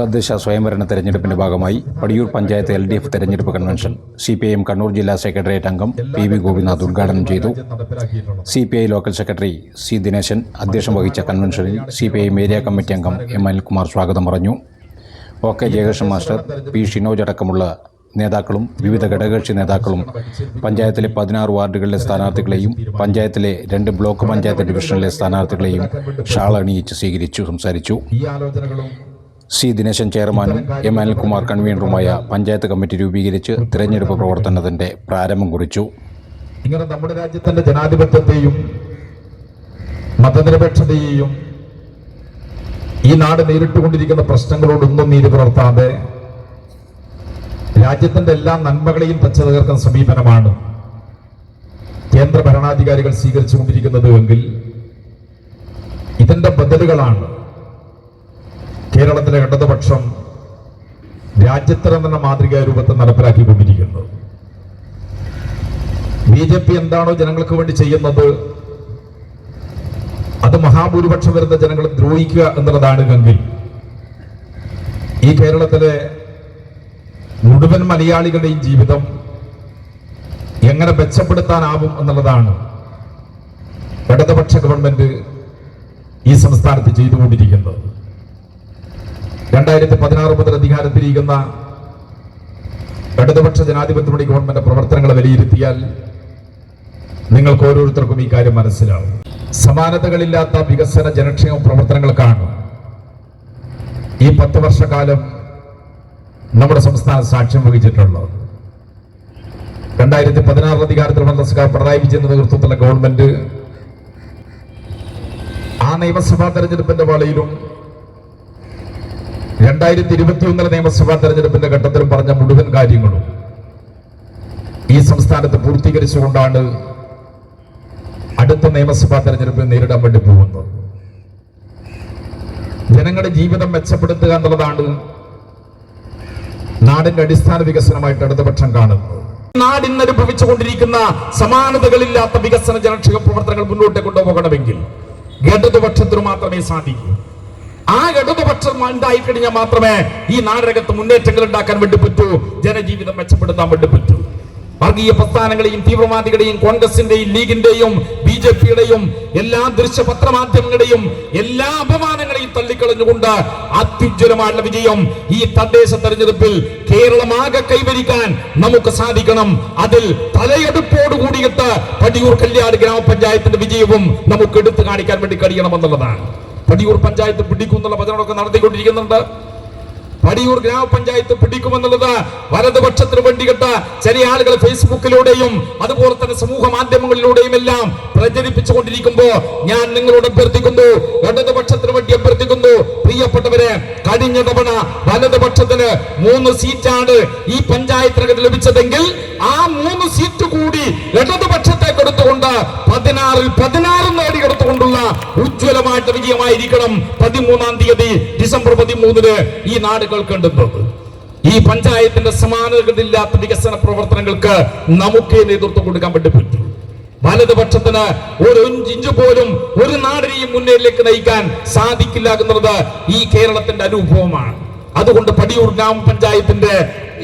തദ്ദേശ സ്വയംഭരണ തെരഞ്ഞെടുപ്പിന്റെ ഭാഗമായി Padiyoor panchayat L D F തെരഞ്ഞെടുപ്പ് convention C P I Kannur ജില്ലാ സെക്രട്ടേറിയറ്റ് അംഗം പി വി ഗോപിനാഥ് ഉദ്ഘാടനം ചെയ്തു. C P I local secretary C Dineshan അധ്യക്ഷം വഹിച്ച കൺവെൻഷനിൽ C P I area committee അംഗം എം അനിൽകുമാർ സ്വാഗതം പറഞ്ഞു. O K Jayakrishnan master P Shinoj അടക്കമുള്ള നേതാക്കളും വിവിധ ഘടകകക്ഷി നേതാക്കളും പഞ്ചായത്തിലെ പതിനാറ് വാർഡുകളിലെ സ്ഥാനാർത്ഥികളെയും പഞ്ചായത്തിലെ രണ്ട് ബ്ലോക്ക് പഞ്ചായത്ത് ഡിവിഷനിലെ സ്ഥാനാർത്ഥികളെയും ഷാൾ അണിയിച്ച് സ്വീകരിച്ചു സംസാരിച്ചു. സി ദിനേശൻ ചെയർമാനും എം അനിൽകുമാർ കൺവീനറുമായ പഞ്ചായത്ത് കമ്മിറ്റി രൂപീകരിച്ച് തിരഞ്ഞെടുപ്പ് പ്രവർത്തനത്തിന്റെ പ്രാരംഭം കുറിച്ചു. ഇങ്ങനെ നമ്മുടെ രാജ്യത്തിന്റെ ജനാധിപത്യത്തെയും മതനിരപേക്ഷതയെയും ഈ നാട് നേരിട്ടുകൊണ്ടിരിക്കുന്ന പ്രശ്നങ്ങളോടൊന്നും നീതി പുലർത്താതെ രാജ്യത്തിന്റെ എല്ലാ നന്മകളെയും തച്ചു സമീപനമാണ്. കേന്ദ്ര ഭരണാധികാരികൾ സ്വീകരിച്ചുകൊണ്ടിരിക്കുന്നത് എങ്കിൽ ഇതിന്റെ ബദലുകളാണ് കേരളത്തിലെ ഇടതുപക്ഷം രാജ്യത്തിന് തന്നെ മാതൃകാ രൂപത്തിൽ നടപ്പിലാക്കിക്കൊണ്ടിരിക്കുന്നത് ബി ജെ പി എന്താണോ ജനങ്ങൾക്ക് വേണ്ടി ചെയ്യുന്നത് അത് മഹാഭൂരിപക്ഷം വരുന്ന ജനങ്ങളെ ദ്രോഹിക്കുക എന്നുള്ളതാണ് ഗംഗിൽ ഈ കേരളത്തിലെ മുഴുവൻ മലയാളികളുടെയും ജീവിതം എങ്ങനെ മെച്ചപ്പെടുത്താനാവും എന്നുള്ളതാണ് ഇടതുപക്ഷ ഗവൺമെന്റ് ഈ സംസ്ഥാനത്ത് ചെയ്തുകൊണ്ടിരിക്കുന്നത്. രണ്ടായിരത്തി പതിനാറ് മുതൽ അധികാരത്തിലിരിക്കുന്ന ഇടതുപക്ഷ ജനാധിപത്യ ഗവൺമെന്റ് പ്രവർത്തനങ്ങൾ വിലയിരുത്തിയാൽ നിങ്ങൾക്ക് ഓരോരുത്തർക്കും ഈ കാര്യം മനസ്സിലാവും. സമാനതകളില്ലാത്ത വികസന ജനക്ഷേമ പ്രവർത്തനങ്ങൾക്കാണ് ഈ പത്ത് വർഷക്കാലം നമ്മുടെ സംസ്ഥാനം സാക്ഷ്യം വഹിച്ചിട്ടുള്ളത് രണ്ടായിരത്തി പതിനാറ് അധികാരത്തിൽ വന്ന സർക്കാർ പിണറായി വിജയന്റെ നേതൃത്വത്തിലുള്ള ഗവൺമെന്റ് ആ നിയമസഭാ തെരഞ്ഞെടുപ്പിന്റെ വേളയിലും രണ്ടായിരത്തി ഇരുപത്തി ഒന്നിലെ നിയമസഭാ തെരഞ്ഞെടുപ്പിന്റെ ഘട്ടത്തിലും പറഞ്ഞ മുഴുവൻ കാര്യങ്ങളും ഈ സംസ്ഥാനത്ത് പൂർത്തീകരിച്ചുകൊണ്ടാണ് അടുത്ത നിയമസഭാ തെരഞ്ഞെടുപ്പിൽ നേരിടാൻ വേണ്ടി പോകുന്നത്. ജനങ്ങളുടെ ജീവിതം മെച്ചപ്പെടുത്തുക എന്നുള്ളതാണ് നാടിന്റെ അടിസ്ഥാന വികസനമായിട്ട് ഇടതുപക്ഷം കാണുന്നത്. നാടിന് അനുഭവിച്ചുകൊണ്ടിരിക്കുന്ന സമാനതകളില്ലാത്ത വികസന ജനക്ഷേമ പ്രവർത്തനങ്ങൾ മുന്നോട്ട് കൊണ്ടുപോകണമെങ്കിൽ ഇടതുപക്ഷത്തിന് മാത്രമേ സാധിക്കൂ. ആ ഇടതുപക്ഷം ഉണ്ടായി കഴിഞ്ഞാൽ മാത്രമേ ഈ നാടകത്ത് മുന്നേറ്റങ്ങൾ ഉണ്ടാക്കാൻ വേണ്ടി പറ്റൂ. ജനജീവിതം മെച്ചപ്പെടുത്താൻ വേണ്ടി പറ്റൂ. വർഗീയ പ്രസ്ഥാനങ്ങളെയും തീവ്രവാദികളെയും കോൺഗ്രസിന്റെയും ലീഗിന്റെയും ബി ജെ പിയുടെയും എല്ലാ ദൃശ്യ പത്രമാധ്യമങ്ങളുടെയും എല്ലാ അപമാനങ്ങളെയും തള്ളിക്കളഞ്ഞുകൊണ്ട് അത്യുജ്വലമായുള്ള വിജയം ഈ തദ്ദേശ തെരഞ്ഞെടുപ്പിൽ കേരളമാകെ കൈവരിക്കാൻ നമുക്ക് സാധിക്കണം. അതിൽ തലയെടുപ്പോട് കൂടിയിട്ട് പടിയൂർ കല്യാട് ഗ്രാമപഞ്ചായത്തിന്റെ വിജയവും നമുക്ക് എടുത്തു കാണിക്കാൻ വേണ്ടി കഴിയണമെന്നുള്ളതാണ്. പടിയൂർ പഞ്ചായത്ത് പിടിക്കുന്നുള്ള പ്രചരണമൊക്കെ നടത്തിക്കൊണ്ടിരിക്കുന്നുണ്ട്. പടിയൂർ ഗ്രാമപഞ്ചായത്ത് പിടിക്കുമെന്നുള്ളത് വലതുപക്ഷത്തിന് കെട്ട ചെറിയ ആളുകൾ ഫേസ്ബുക്കിലൂടെയും അതുപോലെ തന്നെ സമൂഹ മാധ്യമങ്ങളിലൂടെയും എല്ലാം പ്രചരിപ്പിച്ചുകൊണ്ടിരിക്കുമ്പോ ഞാൻ നിങ്ങളോട് അഭ്യർത്ഥിക്കുന്നു ഇടതുപക്ഷത്തിന് വേണ്ടി അഭ്യർത്ഥിക്കുന്നു പ്രിയപ്പെട്ടവരെ കഴിഞ്ഞ തവണ വലതുപക്ഷത്തിന് മൂന്ന് സീറ്റാണ് ഈ പഞ്ചായത്തിനകത്ത് ലഭിച്ചതെങ്കിൽ ആ മൂന്ന് സീറ്റ് കൂടി ഇടതുപക്ഷത്തെ കൊടുത്തുകൊണ്ട് പതിനാറിൽ പതിനാറ് നേടിയെടുത്തുകൊണ്ടുള്ള ഉജ്ജ്വലമായിട്ട് വിജയമായിരിക്കണം പതിമൂന്നാം തീയതി ഡിസംബർ പതിമൂന്നിന് ഈ നാട് കേൾക്കേണ്ടുന്നത് ഈ പഞ്ചായത്തിന്റെ സമാനതകളില്ലാത്ത വികസന പ്രവർത്തനങ്ങൾക്ക് നമുക്ക് നേതൃത്വം കൊടുക്കാൻ പറ്റും. വലതുപക്ഷത്തിന് ഒരു ഇഞ്ച് പോലും ഒരു നാടിനെയും മുന്നേറിലേക്ക് നയിക്കാൻ സാധിക്കില്ല എന്നുള്ളത് ഈ കേരളത്തിന്റെ അനുഭവമാണ്. അതുകൊണ്ട് പടിയൂർ ഗ്രാമപഞ്ചായത്തിന്റെ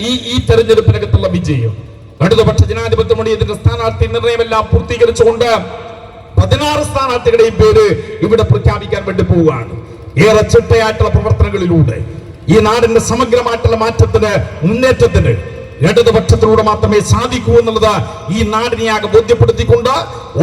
ഈ ഈ തെരഞ്ഞെടുപ്പിനകത്തുള്ള വിജയം. ഇടതുപക്ഷ ജനാധിപത്യ മുന്നേറ്റത്തിന്റെ സ്ഥാനാർത്ഥി നിർണയമെല്ലാം പൂർത്തീകരിച്ചുകൊണ്ട് പതിനാറ് സ്ഥാനാർത്ഥികളുടെയും പേര് ഇവിടെ പ്രഖ്യാപിക്കാൻ വേണ്ടി പോവുകയാണ്. ഏറെ ചിട്ടയായിട്ടുള്ള പ്രവർത്തനങ്ങളിലൂടെ ഈ നാടിന്റെ സമഗ്രമായിട്ടുള്ള മാറ്റത്തിന് മുന്നേറ്റത്തിന് ഇടതുപക്ഷത്തിലൂടെ മാത്രമേ സാധിക്കൂ എന്നുള്ളത് ഈ നാടിനെയാകെ ബോധ്യപ്പെടുത്തിക്കൊണ്ട്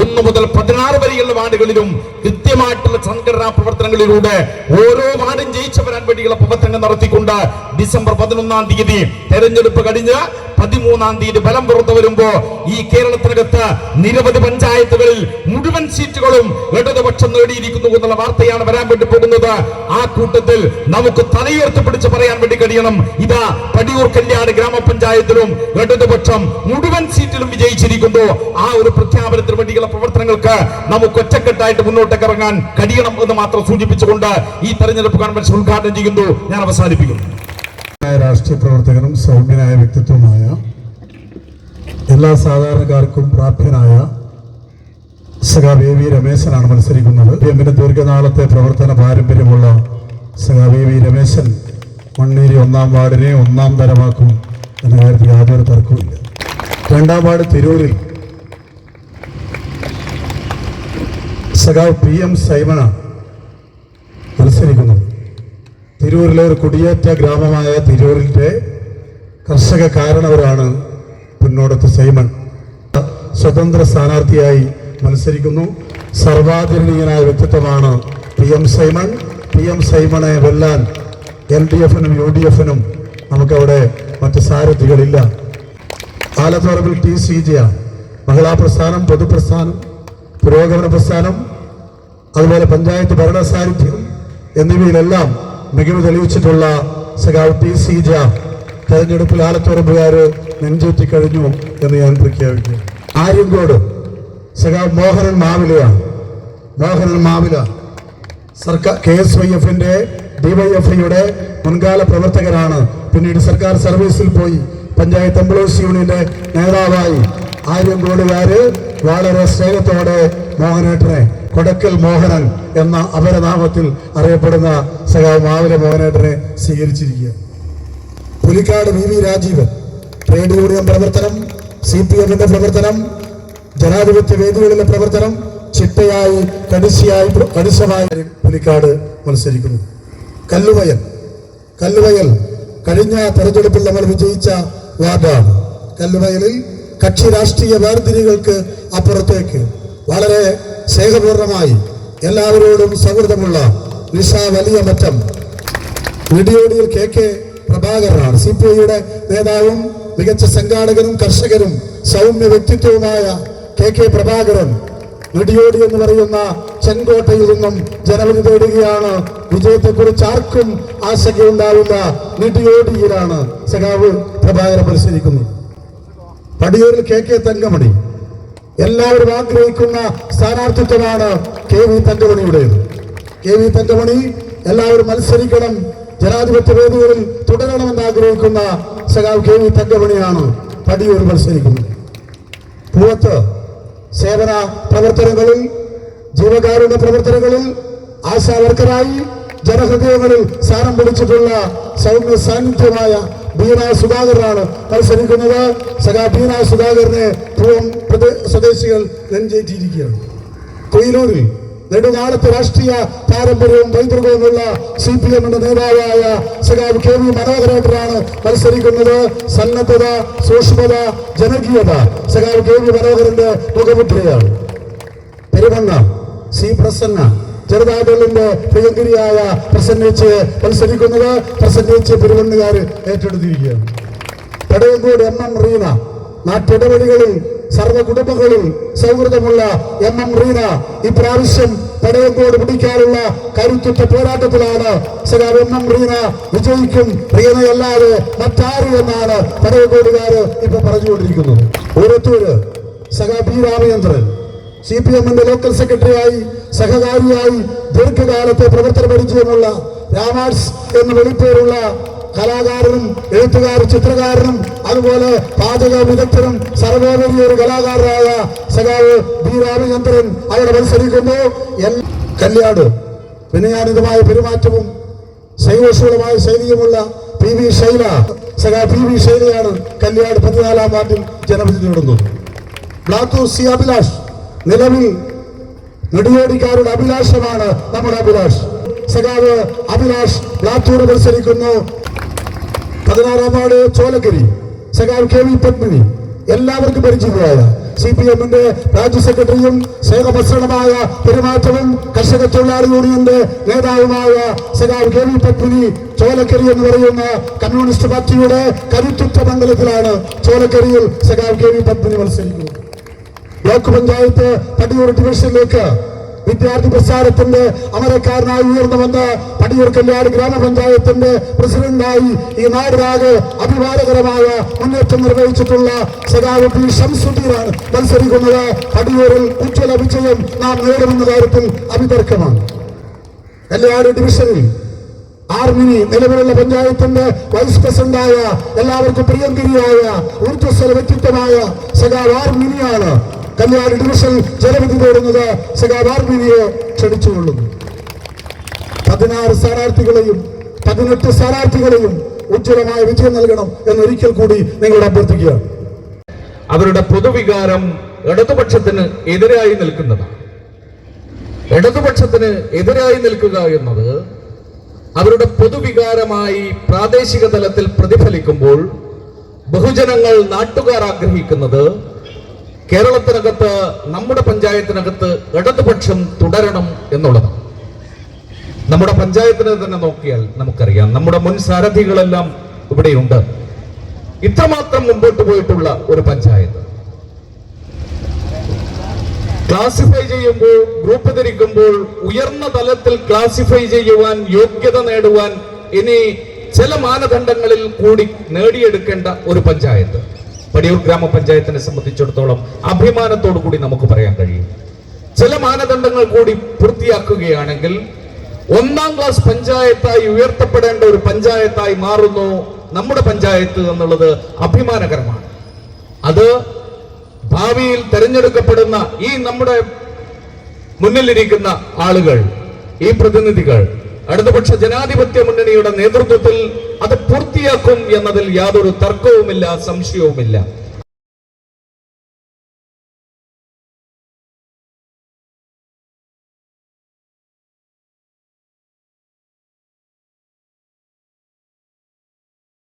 ഒന്ന് മുതൽ പതിനാറ് വരെയുള്ള വാർഡുകളിലും കൃത്യമായിട്ടുള്ള സംഘടനാ പ്രവർത്തനങ്ങളിലൂടെ ഓരോ വാർഡും ജയിച്ചു വരാൻ വേണ്ടിയുള്ള പ്രവർത്തനങ്ങൾ നടത്തിക്കൊണ്ട് ഡിസംബർ പതിനൊന്നാം തീയതി തെരഞ്ഞെടുപ്പ് കഴിഞ്ഞ് പതിമൂന്നാം തീയതി ഫലം പുറത്തു വരുമ്പോ ഈ കേരളത്തിനകത്ത് നിരവധി പഞ്ചായത്തുകളിൽ മുഴുവൻ സീറ്റുകളും ഇടതുപക്ഷം നേടിയിരിക്കുന്നു എന്നുള്ള വാർത്തയാണ് വരാൻ വേണ്ടി പോകുന്നത്. ആ കൂട്ടത്തിൽ നമുക്ക് തലയുയർത്തി പിടിച്ച് പറയാൻ വേണ്ടി കഴിയണം. ഇതാ പടിയൂർ കല്യാട് ഗ്രാമപഞ്ചായത്തിലും ഇടതുപക്ഷം മുഴുവൻ സീറ്റിലും വിജയിച്ചിരിക്കുന്നു. ആ ഒരു പ്രഖ്യാപനത്തിന് വേണ്ടിയുള്ള പ്രവർത്തനങ്ങൾക്ക് നമുക്ക് ഒറ്റക്കെട്ടായിട്ട് മുന്നോട്ടേക്ക് ഇറങ്ങാൻ കഴിയണം എന്ന് മാത്രം സൂചിപ്പിച്ചുകൊണ്ട് ഈ തെരഞ്ഞെടുപ്പ് കൺവെൻഷൻ ഉദ്ഘാടനം ചെയ്യുന്നു. ഞാൻ അവസാനിപ്പിക്കുന്നു. രാഷ്ട്രീയ പ്രവർത്തകനും സൗമ്യനായ വ്യക്തിത്വമായ എല്ലാ സാധാരണക്കാർക്കും പ്രാപ്യനായ സഖാവ് എ വി രമേശനാണ് മത്സരിക്കുന്നത്. എമ്മിന് ദീർഘനാളത്തെ പ്രവർത്തന പാരമ്പര്യമുള്ള സഖാവ് വി രമേശൻ മണ്ണേരി ഒന്നാം വാർഡിനെ ഒന്നാം തരമാക്കും എന്ന കാര്യത്തിൽ യാതൊരു തർക്കവുമില്ല. രണ്ടാം വാർഡ് തിരൂരിൽ സഖാവ് പി എം സൈമണാണ് മത്സരിക്കുന്നത് തിരൂരിലെ ഒരു കുടിയേറ്റ ഗ്രാമമായ തിരൂരിന്റെ കർഷക കാരണവരാണ് പുന്നോടത്ത് സൈമൺ. സ്വതന്ത്ര സ്ഥാനാർത്ഥിയായി മത്സരിക്കുന്നു. സർവാധരണീയനായ വ്യക്തിത്വമാണ് P M Simon. P M സൈമണെ വെല്ലാൻ എൽ ഡി എഫിനും യു ഡി എഫിനും നമുക്കവിടെ മറ്റ് സാരഥികളില്ല. ആലത്തോറവിൽ ടി സി ജിയാണ് മഹിളാ പ്രസ്ഥാനം പൊതുപ്രസ്ഥാനം പുരോഗമന പ്രസ്ഥാനം അതുപോലെ പഞ്ചായത്ത് ഭരണ സാന്നിധ്യം എന്നിവയിലെല്ലാം മികവ് തെളിയിച്ചിട്ടുള്ള സഖാവ് പി സി ജ തെരഞ്ഞെടുപ്പിൽ ആലത്തുറമ്പുകാർ നെഞ്ചേറ്റി കഴിഞ്ഞു എന്ന് ഞാൻ പ്രഖ്യാപിക്കുന്നു. ആര്യങ്കോട് സഖാവ് മോഹനൻ മാവിലയാണ് മോഹനൻ മാവില സർക്കാർ കെ എസ് വൈ എഫിന്റെ ഡിവൈഎഫ്ഐയുടെ മുൻകാല പ്രവർത്തകരാണ്. പിന്നീട് സർക്കാർ സർവീസിൽ പോയി പഞ്ചായത്ത് എംപ്ലോയീസ് യൂണിയന്റെ നേതാവായി ആര്യങ്കോടുകാര് വളരെ സ്നേഹത്തോടെ മോഹനേട്ടനെ കൊടക്കൽ മോഹനൻ എന്ന അപരനാമത്തിൽ അറിയപ്പെടുന്ന സഖാവ് മാവിലെ മോഹനേട്ടനെ സ്വീകരിച്ചിരിക്കുക. Pulikkad V V Rajeevan trade union പ്രവർത്തനം സി പി എമ്മിന്റെ പ്രവർത്തനം ജനാധിപത്യ വേദികളിലെ പ്രവർത്തനം ചിട്ടയായി കടിശയായി കടിശമായി പുലിക്കാട് മത്സരിക്കുന്നു. കല്ലുവയൽ കല്ലുവയൽ കഴിഞ്ഞ തെരഞ്ഞെടുപ്പിൽ നമ്മൾ വിജയിച്ച വാർഡാണ്. കല്ലുവയലിൽ കക്ഷി രാഷ്ട്രീയ വേർതിരികൾക്ക് അപ്പുറത്തേക്ക്. വളരെ സ്നേഹപൂർണമായി എല്ലാവരോടും സൗഹൃദമുള്ള നിഷ വലിയ മറ്റം. ഇടിയോടിയിൽ കെ കെ പ്രഭാകരനാണ്. സി പി ഐയുടെ നേതാവും മികച്ച സംഘാടകനും കർഷകരും സൗമ്യ വ്യക്തിത്വവുമായ കെ കെ പ്രഭാകരൻ ഇടിയോടി എന്ന് പറയുന്ന ചെങ്കോട്ടയിൽ നിന്നും ജനവിധി തേടുകയാണ്. വിജയത്തെക്കുറിച്ച് ആർക്കും ആശങ്കയുണ്ടാവില്ല നിടിയോടിയിലാണ് സഖാവ് പ്രഭാകരൻ മത്സരിക്കുന്നത് പടിയൂരിൽ കെ കെ തങ്കമണി. എല്ലാവരും ആഗ്രഹിക്കുന്ന സ്ഥാനാർത്ഥിത്വമാണ് കെ വി തങ്കമണിയുടേത് കെ വി തങ്കമണി എല്ലാവരും മത്സരിക്കണം ജനാധിപത്യ വേദികളിൽ തുടരണമെന്ന് ആഗ്രഹിക്കുന്ന സഖാവ് കെ വി തങ്കമണിയാണ് പടിയൂർ മത്സരിക്കുന്നത്. പൂവത്ത് സേവന പ്രവർത്തനങ്ങളിൽ ജീവകാരുണ്യ പ്രവർത്തനങ്ങളിൽ ആശാവർക്കറായി ജനഹൃദയങ്ങളിൽ സ്ഥാനം പിടിച്ചിട്ടുള്ള സൗമ്യ സാന്നിധ്യമായ ബീന സുധാകരനാണ് മത്സരിക്കുന്നത്. സഖാ ബീന സുധാകരനെ പൂവം സ്വദേശികൾ നെഞ്ചേറ്റിയിരിക്കുകയാണ്. കൊയിലൂരിൽ നെടുനാളത്തെ രാഷ്ട്രീയ പാരമ്പര്യവും പൈതൃകവുമുള്ള സി പി എമ്മിന്റെ നേതാവായ സഖാവ് കെ വി മനോഹരേട്ടനാണ് മത്സരിക്കുന്നത്. സന്നദ്ധത സൂക്ഷ്മത ജനകീയത സഖാവ് കെ വി മനോഹരന്റെ മുഖമുദ്രയാണ്. പെരുമണ്ണ സി പ്രസന്ന ചെറുതാടലിന്റെ പ്രിയങ്കരിയായ പ്രസന്നിച്ച് മത്സരിക്കുന്നത് പ്രസന്നിച്ച് പെരുവണ്ണുകാർ ഏറ്റെടുത്തിരിക്കുകയാണ്. പടയങ്കോട് എം എം റീന നാട്ടിടവഴികളിൽ സർവ കുടുംബങ്ങളിൽ സൗഹൃദമുള്ള എം എം റീന ഇപ്രാവശ്യം പടയങ്കോട് പിടിക്കാനുള്ള കരുത്തുറ്റ പോരാട്ടത്തിലാണ് സഖാവ് എം എം റീന വിജയിക്കും. റീനയല്ലാതെ മറ്റാരും എന്നാണ് പടയങ്കോടുകാർ ഇപ്പൊ പറഞ്ഞുകൊണ്ടിരിക്കുന്നത്. ഓരത്തൂര് സഖാ പി രാമചന്ദ്രൻ സി പി എമ്മിന്റെ ലോക്കൽ സെക്രട്ടറിയായി സഹകാരിയായി ദീർഘകാലത്തെ പ്രവർത്തന പരിചയമുള്ള രാമാർസ് എന്ന് വെളിപ്പേരുള്ള കലാകാരനും എഴുത്തുകാരൻ ചിത്രകാരനും അതുപോലെ പാചക വിദഗ്ധനും സർവോപരി ഒരു കലാകാരനായ സഖാവ് ബി രാമചന്ദ്രൻ അവിടെ മത്സരിക്കുന്നു കല്യാട് വിനയാനിതമായ പെരുമാറ്റവും ശൈവശൂലമായ ശൈലിയുമുള്ള പി വി ശൈല സഖാ പി വി ശൈലയാണ് കല്യാട് പതിനാലാം വാർഡിൽ ജനവിധി നേടുന്നത് ബ്ലാത്തൂർ സി അഭിലാഷ് നിലവിൽ നെടുവേടിക്കാരുടെ അഭിലാഷമാണ് നമ്മുടെ അഭിലാഷ്. സഖാവ് അഭിലാഷ് ബ്ലാറ്റൂർ മത്സരിക്കുന്നു. പതിനാറാം വാർഡ് ചോലക്കരി. സഖാവ് കെ വി പത്മിനി. എല്ലാവർക്കും പരിചയമായ സി പി എമ്മിന്റെ രാജ്യ സെക്രട്ടറിയും സ്നേഹമസൃണമായ പെരുമാറ്റവും കർഷക തൊഴിലാളി യൂണിയന്റെ നേതാവുമായ സഖാവ് കെ വി പത്മിനി ചോലക്കരി എന്ന് പറയുന്ന കമ്മ്യൂണിസ്റ്റ് പാർട്ടിയുടെ കരുത്തുറ്റ മണ്ഡലത്തിലാണ് ചോലക്കരിയിൽ സഖാവ് കെ വി പത്മിനി മത്സരിക്കുന്നത്. ബ്ലോക്ക് പഞ്ചായത്ത് പടിയൂർ ഡിവിഷനിലേക്ക് വിദ്യാർത്ഥി പ്രസ്ഥാനത്തിന്റെ അമരക്കാരനായി ഉയർന്നു വന്ന് പടിയൂർ കല്യാട് ഗ്രാമപഞ്ചായത്തിന്റെ പ്രസിഡന്റായി ഈ നാടിനാകെ അഭിമാനകരമായ മുന്നേറ്റം നിർവഹിച്ചിട്ടുള്ള സഖാവ് പി ഷംസുദ്ദീനാണ് മത്സരിക്കുന്നത്. പടിയൂരിൽ ഉജ്ജ്വല വിജയം നാം നേടുമെന്ന കാര്യത്തിൽ അഭിതർക്കമാണ്. കല്യാട് ഡിവിഷനിൽ ആർമിനി നിലവിലുള്ള പഞ്ചായത്തിന്റെ വൈസ് പ്രസിഡന്റായ എല്ലാവർക്കും പ്രിയങ്കരിയായ ഊർജസ്വല വ്യക്തിത്വമായ സഖാവ് ആർമിനിയാണ് കല്യാണ ഡിവിഷൻ ജനവിധി നേടുന്നത് സഖാബാർബിനിയെ ക്ഷണിച്ചുകൊള്ളുന്നു. പതിനാറ് സ്ഥാനാർത്ഥികളെയും പതിനെട്ട് സ്ഥാനാർത്ഥികളെയും ഉജ്ജ്വലമായ വിജയം നൽകണം എന്നൊരിക്കൽ കൂടി നിങ്ങളോട് അഭ്യർത്ഥിക്കുകയാണ്. അവരുടെ പൊതുവികാരം ഇടതുപക്ഷത്തിന് എതിരായി നിൽക്കുന്നതാണ്. ഇടതുപക്ഷത്തിന് എതിരായി നിൽക്കുക എന്നത് അവരുടെ പൊതുവികാരമായി പ്രാദേശിക തലത്തിൽ പ്രതിഫലിക്കുമ്പോൾ ബഹുജനങ്ങൾ നാട്ടുകാർ ആഗ്രഹിക്കുന്നത് കേരളത്തിനകത്ത് നമ്മുടെ പഞ്ചായത്തിനകത്ത് ഇടതുപക്ഷം തുടരണം എന്നുള്ളതാണ്. നമ്മുടെ പഞ്ചായത്തിനെ തന്നെ നോക്കിയാൽ നമുക്കറിയാം. നമ്മുടെ മുൻ സാരഥികളെല്ലാം ഇവിടെയുണ്ട്. ഇത്രമാത്രം മുമ്പോട്ട് പോയിട്ടുള്ള ഒരു പഞ്ചായത്ത്. ക്ലാസിഫൈ ചെയ്യുമ്പോൾ ഗ്രൂപ്പ് തിരിക്കുമ്പോൾ ഉയർന്ന തലത്തിൽ ക്ലാസിഫൈ ചെയ്യുവാൻ യോഗ്യത നേടുവാൻ ഇനി ചില മാനദണ്ഡങ്ങളിൽ കൂടി നേടിയെടുക്കേണ്ട ഒരു പഞ്ചായത്ത്. പടിയൂർ ഗ്രാമപഞ്ചായത്തിനെ സംബന്ധിച്ചിടത്തോളം അഭിമാനത്തോടു കൂടി നമുക്ക് പറയാൻ കഴിയും. ചില മാനദണ്ഡങ്ങൾ കൂടി പൂർത്തിയാക്കുകയാണെങ്കിൽ ഒന്നാം ക്ലാസ് പഞ്ചായത്തായി ഉയർത്തപ്പെടേണ്ട ഒരു പഞ്ചായത്തായി മാറുന്നു നമ്മുടെ പഞ്ചായത്ത് എന്നുള്ളത് അഭിമാനകരമാണ്. അത് ഭാവിയിൽ തെരഞ്ഞെടുക്കപ്പെടുന്ന ഈ നമ്മുടെ മുന്നിലിരിക്കുന്ന ആളുകൾ ഈ പ്രതിനിധികൾ ഇടതുപക്ഷ ജനാധിപത്യ മുന്നണിയുടെ നേതൃത്വത്തിൽ അത് പൂർത്തിയാക്കും എന്നതിൽ യാതൊരു തർക്കവുമില്ല സംശയവുമില്ല.